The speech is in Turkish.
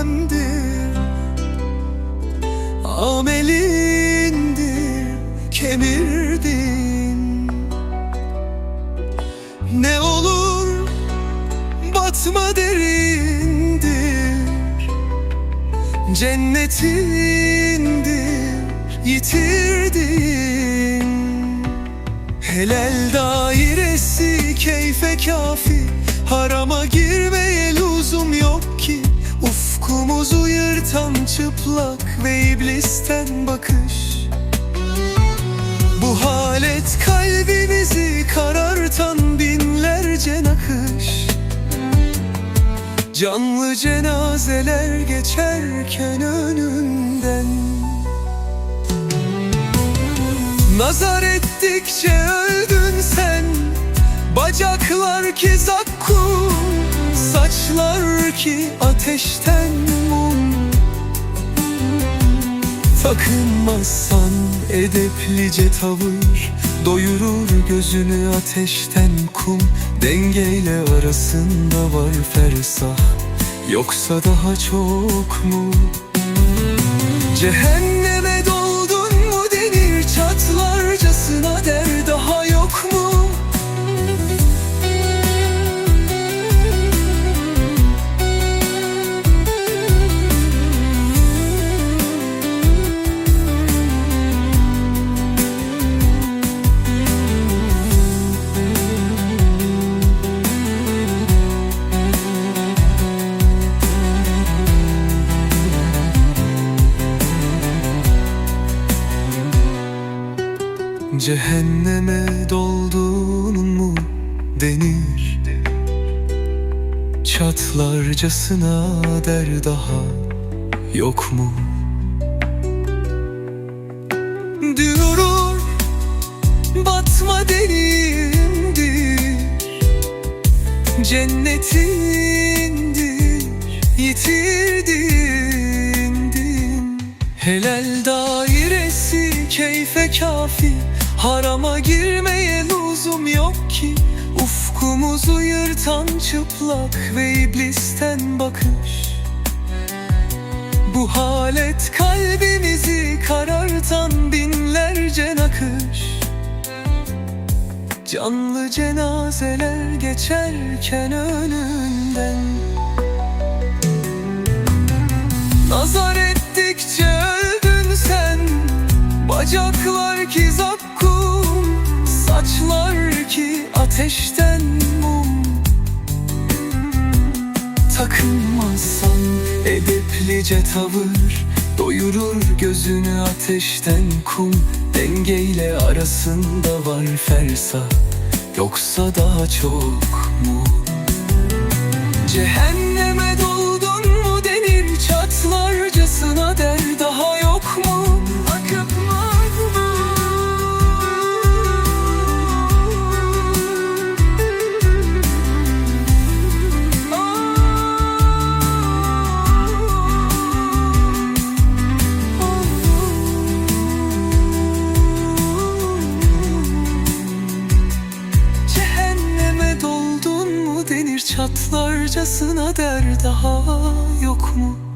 Kerem'dir Amelindir Kemirdin. Ne olur batma derindir Cennetindir yitirdin. Helal dairesi keyfe kafi Harama ki Ufkumuzu yırtan çıplak ve iblisten bakış. Bu halet kalbimizi karartan binlerce nakış. Canlı cenazeler geçerken önünden. Nazar ettikçe öldün sen. Bacaklar ki zakkum Saçlar ki ateşten mum. Takınmazsan edeplice tavır. Doyurur gözünü ateşten kum. Dengeyle arasında var fersah. Yoksa daha çok mu? Cehenneme Cehenneme doldun mu denir? Çatlarcasına der daha yok mu? Diyorur batma denimdir Cennetindir yitirdin Helal dairesi keyfe kafi Harama girmeye lüzum yok ki. Ufkumuzu yırtan çıplak ve iblisten bakış. Bu halet kalbimizi karartan binlerce nakış. Canlı cenazeler geçerken önünden. Nazar ettikçe öldün sen. Bacaklar ki zakkum Saçlar ki ateşten mum Takınmazsan edeplice tavır Doyurur gözünü ateşten kum Dengeyle arasında var fersah Yoksa daha çok mu? Cehenneme Çatlarcasına der daha yok mu?